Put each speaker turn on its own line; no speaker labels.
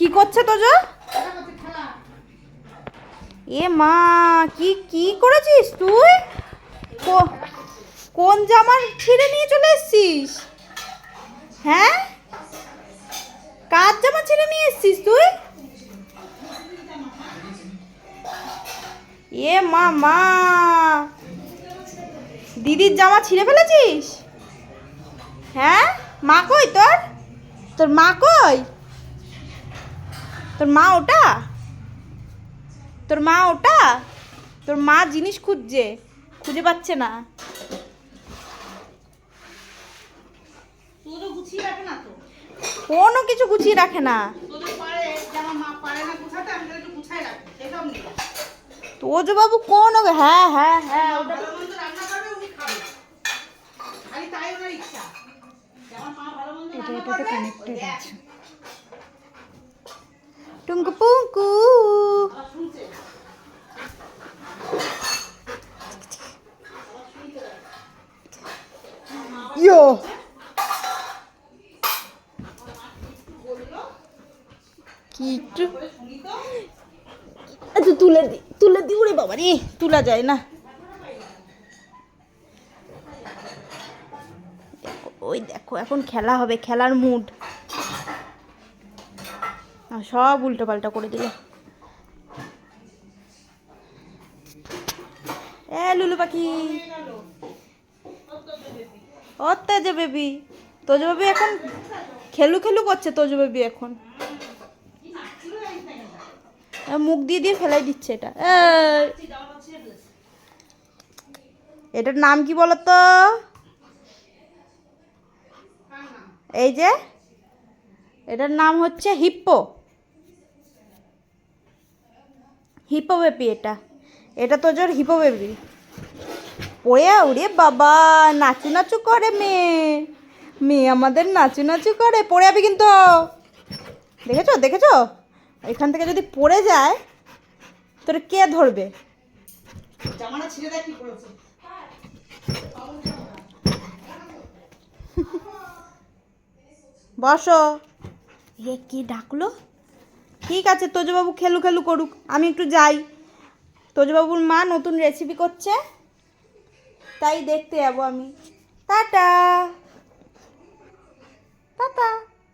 কি করছে তোজো? এ মা, কি কি করেছিস তুই? কোন জামা ছিঁড়ে নিয়ে চলে এসছিস? হ্যাঁ? কার জামা ছিঁড়ে নিয়ে এসছিস তুই? এ মা মা। দিদির জামা ছিঁড়ে ফেলেছিস? হ্যাঁ? মা কই তোর? তোর মা কই? তোর মা ওটা? তোর মা ওটা? তোর মা জিনিস খুঁজছে খুঁজে পাচ্ছে না। কোনো কিছু গুছিয়ে রাখে না। তোজো বাবু কোন হ্যাঁ হ্যাঁ হ্যাঁ এটা এটাতে কানেক্টেড আছে। টুঙ্কু পুঙ্কু ইয়ো কি একটু
বলে শুনি তো
আচ্ছা তুলে দি তুলে দি ওরে বাবা রে তোলা যায় না ওই দেখো এখন খেলা হবে খেলার মুড সব উল্টো পাল্টা করে দিল। এ, লুলু পাখি। ও তেজ বেবি। তোজ বেবি এখন খেলু খেলু করছে, তোজ বেবি এখন। মুখ দিয়ে দিয়ে ফেলাই দিচ্ছে এটা। এটার নাম কি বলো তো এই যে, এটার নাম হচ্ছে হিপ্পো। হিপো বেবি এটা। এটা তো জোর হিপো বেবি পড়ে ওরে বাবা নাচু নাচু করে মেয়ে। মেয়ে আমাদের নাচু নাচু করে পড়ে যাবি কিন্তু। দেখেছ দেখেছ? এখান থেকে যদি পড়ে যায় তোর কে ধরবে?
জামাটা ছিঁড়ে দেখ কি করেছে?
বসো। এ কি ডাকলো? ঠিক আছে, তোজবাবু খেলু খেলু করুক, আমি একটু যাই। তোজবাবুর মা নতুন রেসিপি করছে, তাই দেখতে যাব আমি। টাটা। টাটা।